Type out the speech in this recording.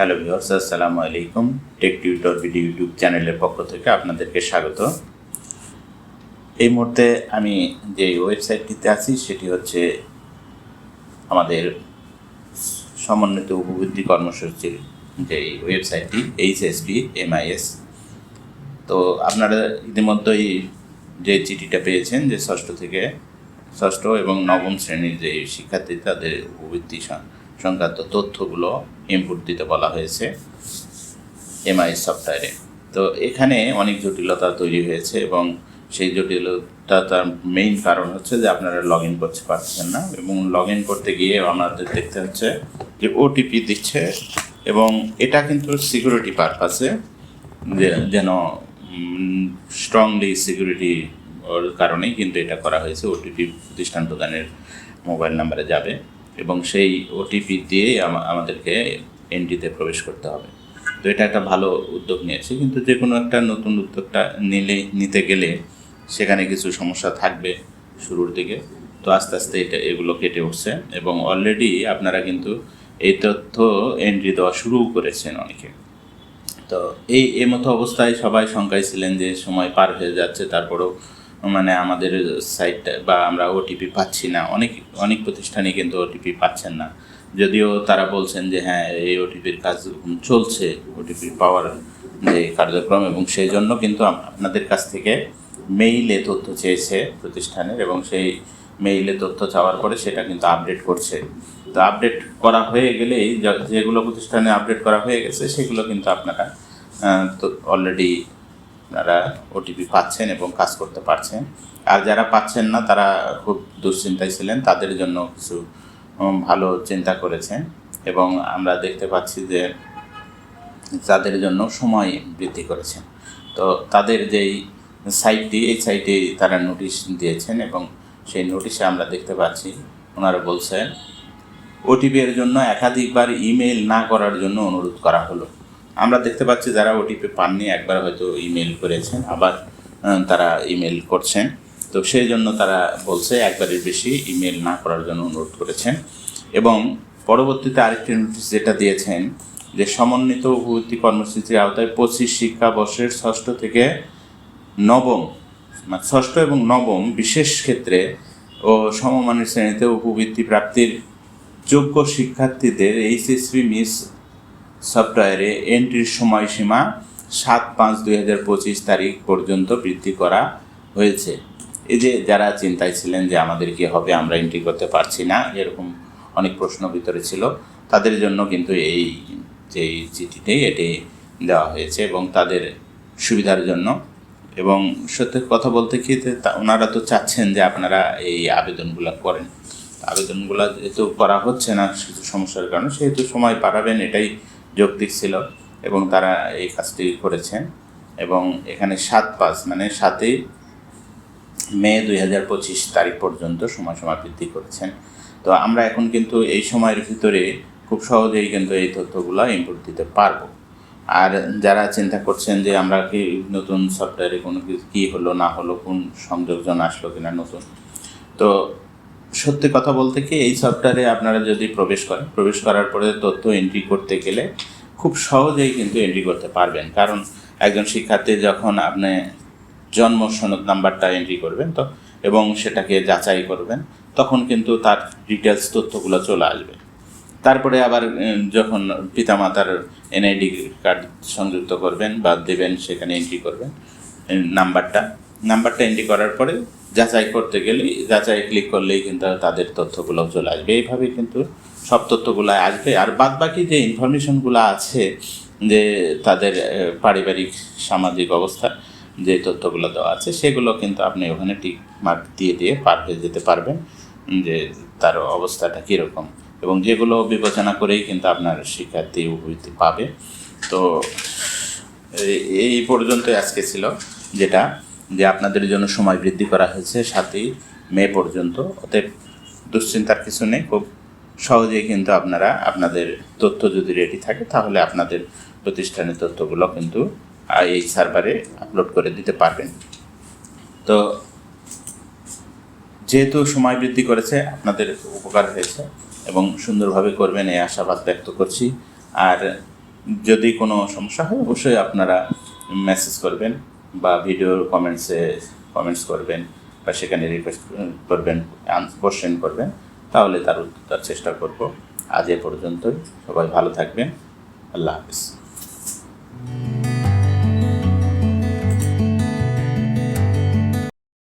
Hello viewers, আসসালামু আলাইকুম। Take tutor video YouTube চ্যানেলের পক্ষ থেকে আপনাদেরকে স্বাগত। এই মুহূর্তে আমি যে ওয়েবসাইটটিতে আছি, সেটি হচ্ছে আমাদের সমন্বিত উপবৃদ্ধি কর্মসূচির যে ওয়েবসাইটটি এইচ এস এইচএসপি, এমআইএস। তো আপনারা ইতিমধ্যেই যে চিঠিটা পেয়েছেন, যে ষষ্ঠ থেকে ষষ্ঠ এবং নবম শ্রেণির যে শিক্ষার্থী, তাদের উপবৃত্তি সংক্রান্ত তথ্যগুলো ইনপুট দিতে বলা হয়েছে এমআই সফটওয়্যারে তো এখানে অনেক জটিলতা তৈরি হয়েছে এবং সেই জটিলতা তার মেইন কারণ হচ্ছে যে আপনারা লগ ইন করতে পারছেন না এবং লগ ইন করতে গিয়ে আমাদের দেখতে হচ্ছে যে ওটিপি দিচ্ছে এবং এটা কিন্তু সিকিউরিটি পারপাসে যেন স্ট্রংলি সিকিউরিটি ওর কারণেই কিন্তু এটা করা হয়েছে। ওটিপি প্রতিষ্ঠান প্রদানের মোবাইল নাম্বারে যাবে। এবং সেই ওটিপি দিয়েই আমাদেরকে এনডিতে প্রবেশ করতে হবে। তো এটা একটা ভালো উদ্যোগ নিয়েছে, কিন্তু যে কোনো একটা নতুন উদ্যোগটা নিলে, নিতে গেলে সেখানে কিছু সমস্যা থাকবে শুরুর দিকে। তো আস্তে আস্তে এটা, এগুলো কেটে উঠছে এবং অলরেডি আপনারা কিন্তু এই তথ্য এন্ট্রি দেওয়া শুরু করেছেন অনেকে। তো এই এই মতো অবস্থায় সবাই শঙ্কায় ছিলেন যে সময় পার হয়ে যাচ্ছে, তারপরেও মানে আমাদের সাইটটা বা আমরা ওটিপি পাচ্ছি না। অনেক অনেক প্রতিষ্ঠানই কিন্তু ওটিপি পাচ্ছেন না। যদিও তারা বলছেন যে হ্যাঁ এই ওটিপির কাজ চলছে ওটিপি পাওয়ার যে কার্যক্রম এবং সেই জন্য কিন্তু আপনাদের কাছ থেকে মেইলে তথ্য চেয়েছে প্রতিষ্ঠানের এবং সেই মেইলে তথ্য চাওয়ার পরে সেটা কিন্তু আপডেট করছে। তো আপডেট করা হয়ে গেলেই যেগুলো প্রতিষ্ঠানে আপডেট করা হয়ে গেছে, সেগুলো কিন্তু আপনারা তো অলরেডি আপনারা ওটিপি পাচ্ছেন এবং কাজ করতে পারছেন। আর যারা পাচ্ছেন না, তারা খুব দুশ্চিন্তায় ছিলেন, তাদের জন্য কিছু ভালো চিন্তা করেছেন। এবং আমরা দেখতে পাচ্ছি যে তাদের জন্য সময় বৃদ্ধি করেছেন। তো তাদের যেই সাইটটি এই সাইটে তারা নোটিশ দিয়েছেন এবং সেই নোটিশে আমরা দেখতে পাচ্ছি, ওনারা বলছেন ওটিপি এর জন্য একাধিকবার ইমেল না করার জন্য অনুরোধ করা হলো। আমরা দেখতে পাচ্ছি যারা ওটিপি পাননি, একবার হয়তো ইমেল করেছেন, আবার তারা ইমেল করছেন। তো সেই জন্য তারা বলছে একবারের বেশি ইমেল না করার জন্য অনুরোধ করেছেন। এবং পরবর্তীতে আরেকটি নোটিশ যেটা দিয়েছেন যে সমন্বিত উপবৃত্তি কর্মসূচির আওতায় পঁচিশ শিক্ষাবর্ষের ষষ্ঠ থেকে নবম মানে ষষ্ঠ এবং নবম বিশেষ ক্ষেত্রে ও সমমানের শ্রেণীতে উপবৃত্তি প্রাপ্তির যোগ্য শিক্ষার্থীদের এইচএসপি মিস সফটওয়্যারে এন্ট্রির সময়সীমা সাত পাঁচ দুই হাজার পঁচিশ তারিখ পর্যন্ত বৃদ্ধি করা হয়েছে। এই যে যারা চিন্তায় ছিলেন যে আমাদের কি হবে, আমরা এন্ট্রি করতে পারছি না, এরকম অনেক প্রশ্ন ভিতরে ছিল। তাদের জন্য কিন্তু এই, যে চিঠিটি এটি দেওয়া হয়েছে এবং তাদের সুবিধার জন্য। এবং সত্যি কথা বলতে কি ওনারা তো চাচ্ছেন যে আপনারা এই আবেদনগুলো করেন। আবেদনগুলো যেহেতু করা হচ্ছে না, কিছু সমস্যার কারণে, সেহেতু সময় পাঠাবেন এটাই যৌক্তিক ছিল এবং তারা এই কাজটি করেছেন এবং এখানে সাত পাঁচ মানে সাতই মে দুই হাজার পঁচিশ তারিখ পর্যন্ত সময়সীমা বৃদ্ধি করেছেন। তো আমরা এখন কিন্তু এই সময়ের ভিতরে খুব সহজেই কিন্তু এই তথ্যগুলো ইনপুট দিতে পারব। আর যারা চিন্তা করছেন যে আমরা কি নতুন সফটওয়্যারে কোনো কিছু কী হলো, না হলো, কোন সংযোজন আসলো কিনা নতুন, তো সত্যি কথা বলতে কি, এই সফটওয়্যারে আপনারা যদি প্রবেশ করেন, প্রবেশ করার পরে তথ্য এন্ট্রি করতে গেলে খুব সহজেই কিন্তু এন্ট্রি করতে পারবেন। কারণ একজন শিক্ষার্থী যখন আপনি জন্ম সনদ নাম্বারটা এন্ট্রি করবেন তো, এবং সেটাকে যাচাই করবেন, তখন কিন্তু তার ডিটেলস তথ্যগুলো চলে আসবে। তারপরে আবার যখন পিতামাতার এনআইডি কার্ড সংযুক্ত করবেন বা দেবেন, সেখানে এন্ট্রি করবেন নাম্বারটা। নাম্বারটা এন্ট্রি করার পরে যাচাই করতে গেলেই যাচাই ক্লিক করলেই কিন্তু তাদের তথ্যগুলো চলে আসবে। এইভাবে কিন্তু সব তথ্যগুলো আসবে। আর বাদ বাকি যে ইনফরমেশনগুলো আছে, যে তাদের পারিবারিক, সামাজিক অবস্থা, যে তথ্যগুলো দেওয়া আছে, সেগুলো কিন্তু আপনি ওখানে টিক মার্ক দিয়ে দিয়ে পার হয়ে যেতে পারবেন, যে তার অবস্থাটা কীরকম। এবং যেগুলো বিবেচনা করেই কিন্তু আপনার শিক্ষার্থী উপবৃত্তি পাবে। তো এই- পর্যন্তই আজকে ছিল, যেটা যে আপনাদের জন্য সময় বৃদ্ধি করা হয়েছে সাতই মে পর্যন্ত। অতএব দুশ্চিন্তার কিছু নেই, খুব সহজেই কিন্তু আপনারা আপনাদের তথ্য যদি রেডি থাকে তাহলে আপনাদের প্রতিষ্ঠানের তথ্যগুলো কিন্তু এই সার্ভারে আপলোড করে দিতে পারবেন। তো যেহেতু সময় বৃদ্ধি করেছে, আপনাদের উপকার হয়েছে এবং সুন্দরভাবে করবেন এই আশাবাদ ব্যক্ত করছি। আর যদি কোনো সমস্যা হয়, অবশ্যই আপনারা মেসেজ করবেন। বা ভিডিওর কমেন্টসে কমেন্টস করবেন বা সেখানে রিকোয়েস্ট করবেন কোশ্চেন করবেন, তাহলে তার উত্তর চেষ্টা করব। আজ এ পর্যন্তই। সবাই ভালো থাকবেন। আল্লাহ হাফিজ।